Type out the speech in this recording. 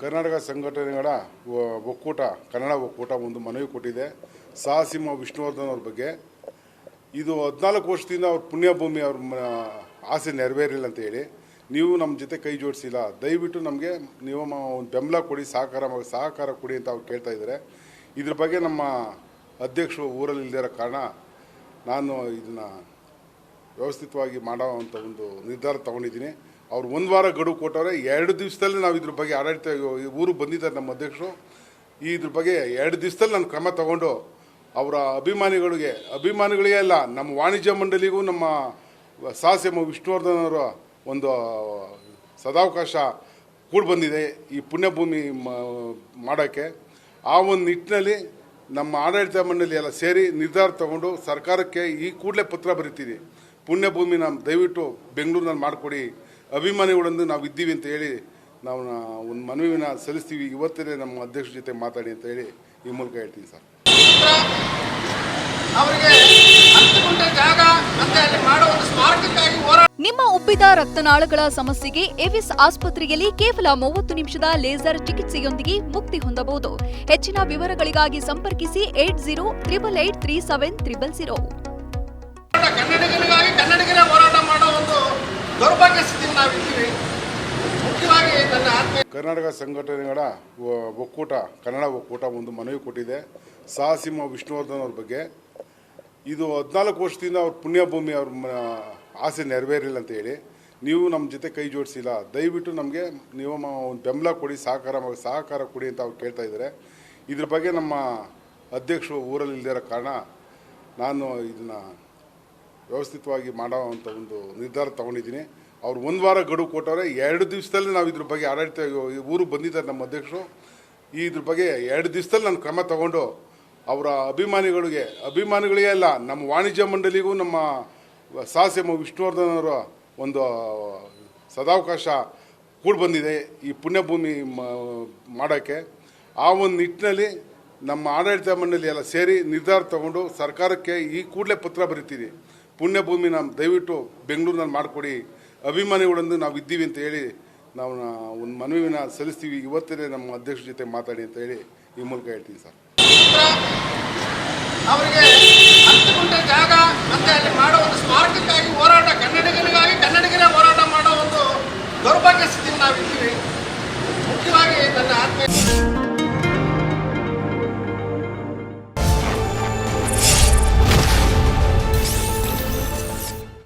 ಕರ್ನಾಟಕ ಸಂಘಟನೆಗಳ ಒಕ್ಕೂಟ, ಕನ್ನಡ ಒಕ್ಕೂಟ ಒಂದು ಮನವಿ ಕೊಟ್ಟಿದೆ. ಸಾಹಸಿಂಹ ವಿಷ್ಣುವರ್ಧನ್ ಅವ್ರ ಬಗ್ಗೆ. ಇದು ಹದಿನಾಲ್ಕು ವರ್ಷದಿಂದ ಅವ್ರ ಪುಣ್ಯಭೂಮಿ ಅವ್ರ ಆಸೆ ನೆರವೇರಿಲ್ಲ ಅಂತ ಹೇಳಿ ನೀವು ನಮ್ಮ ಜೊತೆ ಕೈ ಜೋಡಿಸಿಲ್ಲ. ದಯವಿಟ್ಟು ನಮಗೆ ನೀವು ಒಂದು ಬೆಂಬಲ ಕೊಡಿ, ಸಹಕಾರ ಸಹಕಾರ ಕೊಡಿ ಅಂತ ಅವ್ರು ಕೇಳ್ತಾ ಇದ್ದಾರೆ. ಇದ್ರ ಬಗ್ಗೆ ನಮ್ಮ ಅಧ್ಯಕ್ಷರು ಊರಲ್ಲಿ ಇರೋ ಕಾರಣ ನಾನು ಇದನ್ನು ವ್ಯವಸ್ಥಿತವಾಗಿ ಮಾಡೋ ಅಂತ ಒಂದು ನಿರ್ಧಾರ ತಗೊಂಡಿದ್ದೀನಿ. ಅವ್ರು ಒಂದು ವಾರ ಗಡುವು ಕೊಟ್ಟವ್ರೆ, ಎರಡು ದಿವಸದಲ್ಲಿ ನಾವು ಇದ್ರ ಬಗ್ಗೆ ಆಡಳಿತ ಈ ಊರಿಗೆ ಬಂದಿದ್ದಾರೆ ನಮ್ಮ ಅಧ್ಯಕ್ಷರು. ಈ ಇದ್ರ ಬಗ್ಗೆ ಎರಡು ದಿವಸದಲ್ಲಿ ನಾನು ಕ್ರಮ ತಗೊಂಡು ಅವರ ಅಭಿಮಾನಿಗಳಿಗೆ ಅಭಿಮಾನಿಗಳಿಗೆ ಅಲ್ಲ, ನಮ್ಮ ವಾಣಿಜ್ಯ ಮಂಡಳಿಗೂ, ನಮ್ಮ ಸಾಹಸ್ಯಮ ವಿಷ್ಣುವರ್ಧನ್ ಅವರ ಒಂದು ಸದಾವಕಾಶ ಕೂಡ ಬಂದಿದೆ ಈ ಪುಣ್ಯಭೂಮಿ ಮಾಡೋಕ್ಕೆ. ಆ ಒಂದು ನಿಟ್ಟಿನಲ್ಲಿ ನಮ್ಮ ಆಡಳಿತ ಮಂಡಳಿ ಎಲ್ಲ ಸೇರಿ ನಿರ್ಧಾರ ತಗೊಂಡು ಸರ್ಕಾರಕ್ಕೆ ಈ ಕೂಡಲೇ ಪತ್ರ ಪುಣ್ಯಭೂಮಿ ನಮ್ಮ ದಯವಿಟ್ಟು ಬೆಂಗಳೂರಿನಲ್ಲಿ ಮಾಡಿಕೊಡಿ. ಅಭಿಮಾನಿಗಳೊಂದು ನಾವು ಇದ್ದೀವಿ ಅಂತ ಹೇಳಿ ನಾವು ಒಂದು ಮನವಿನ ಸಲ್ಲಿಸ್ತೀವಿ. ಇವತ್ತೇ ನಮ್ಮ ಅಧ್ಯಕ್ಷರ ಜೊತೆ ಮಾತಾಡಿ ಅಂತ ಹೇಳಿ ಈ ಮೂಲಕ ಹೇಳ್ತೀನಿ ಸರ್. ನಿಮ್ಮ ಉಬ್ಬಿದ ರಕ್ತನಾಳಗಳ ಸಮಸ್ಯೆಗೆ ಎವಿಸ್ ಆಸ್ಪತ್ರೆಯಲ್ಲಿ ಕೇವಲ ಮೂವತ್ತು ನಿಮಿಷದ ಲೇಸರ್ ಚಿಕಿತ್ಸೆಯೊಂದಿಗೆ ಮುಕ್ತಿ ಹೊಂದಬಹುದು. ಹೆಚ್ಚಿನ ವಿವರಗಳಿಗಾಗಿ ಸಂಪರ್ಕಿಸಿ eight zero triple eight three seven triple zero. ದೌರ್ಭಾಗ್ಯ ಸ್ಥಿತಿಯಲ್ಲಿ ನಾವಿದ್ದೀವಿ ಮುಖ್ಯವಾಗಿ ನನ್ನ ಕರ್ನಾಟಕ ಸಂಘಟನೆಗಳ ಒಕ್ಕೂಟ, ಕನ್ನಡ ಒಕ್ಕೂಟ ಒಂದು ಮನವಿ ಕೊಟ್ಟಿದೆ. ಸಾಹಸಿಂಹ ವಿಷ್ಣುವರ್ಧನ್ ಅವ್ರ ಬಗ್ಗೆ. ಇದು ಹದಿನಾಲ್ಕು ವರ್ಷದಿಂದ ಅವ್ರ ಪುಣ್ಯಭೂಮಿ ಅವ್ರ ಆಸೆ ನೆರವೇರಿಲ್ಲ ಅಂತ ಹೇಳಿ ನೀವು ನಮ್ಮ ಜೊತೆ ಕೈ ಜೋಡಿಸಿಲ್ಲ. ದಯವಿಟ್ಟು ನಮಗೆ ನೀವು ಒಂದು ಬೆಂಬಲ ಕೊಡಿ, ಸಹಕಾರ ಸಹಕಾರ ಕೊಡಿ ಅಂತ ಅವ್ರು ಕೇಳ್ತಾ ಇದ್ದಾರೆ. ಇದ್ರ ಬಗ್ಗೆ ನಮ್ಮ ಅಧ್ಯಕ್ಷರು ಊರಲ್ಲಿ ಇಲ್ದಿರೋ ಕಾರಣ ನಾನು ಇದನ್ನು ವ್ಯವಸ್ಥಿತವಾಗಿ ಮಾಡೋ ಒಂದು ನಿರ್ಧಾರ ತಗೊಂಡಿದ್ದೀನಿ. ಅವ್ರು ಒಂದು ವಾರ ಗಡುವು ಕೊಟ್ಟವ್ರೆ ಎರಡು ದಿವಸದಲ್ಲಿ ನಾವು ಇದ್ರ ಬಗ್ಗೆ ಆಡಳಿತ ಈ ಊರಿಗೆ ಬಂದಿದ್ದಾರೆ ನಮ್ಮ ಅಧ್ಯಕ್ಷರು. ಈ ಇದ್ರ ಬಗ್ಗೆ ಎರಡು ದಿವಸದಲ್ಲಿ ನಾನು ಕ್ರಮ ತಗೊಂಡು ಅವರ ಅಭಿಮಾನಿಗಳಿಗೆ ಅಭಿಮಾನಿಗಳಿಗೆ ಅಲ್ಲ, ನಮ್ಮ ವಾಣಿಜ್ಯ ಮಂಡಳಿಗೂ ನಮ್ಮ ಸಾಹಸ್ಯಮ ವಿಷ್ಣುವರ್ಧನ್ ಅವರ ಒಂದು ಸದಾವಕಾಶ ಕೂಡ ಬಂದಿದೆ ಈ ಪುಣ್ಯಭೂಮಿ ಮಾಡೋಕ್ಕೆ. ಆ ಒಂದು ನಿಟ್ಟಿನಲ್ಲಿ ನಮ್ಮ ಆಡಳಿತ ಮಂಡಳಿ ಎಲ್ಲ ಸೇರಿ ನಿರ್ಧಾರ ತಗೊಂಡು ಸರ್ಕಾರಕ್ಕೆ ಈ ಕೂಡಲೇ ಪತ್ರ ಬರಿತೀವಿ ನಮ್ಮ ದಯವಿಟ್ಟು ಬೆಂಗಳೂರಿನಲ್ಲಿ ಮಾಡಿಕೊಡಿ. ಅಭಿಮಾನಿಗಳಂದು ನಾವು ಇದ್ದೀವಿ ಅಂತ ಹೇಳಿ ನಾವು ಒಂದು ಮನವಿನ ಸಲ್ಲಿಸ್ತೀವಿ. ಇವತ್ತೇ ನಮ್ಮ ಅಧ್ಯಕ್ಷರ ಜೊತೆ ಮಾತಾಡಿ ಅಂತ ಹೇಳಿ ಈ ಮೂಲಕ ಹೇಳ್ತೀನಿ ಸರ್. ಅವರಿಗೆ ಜಾಗ ಮತ್ತೆ ಅಲ್ಲಿ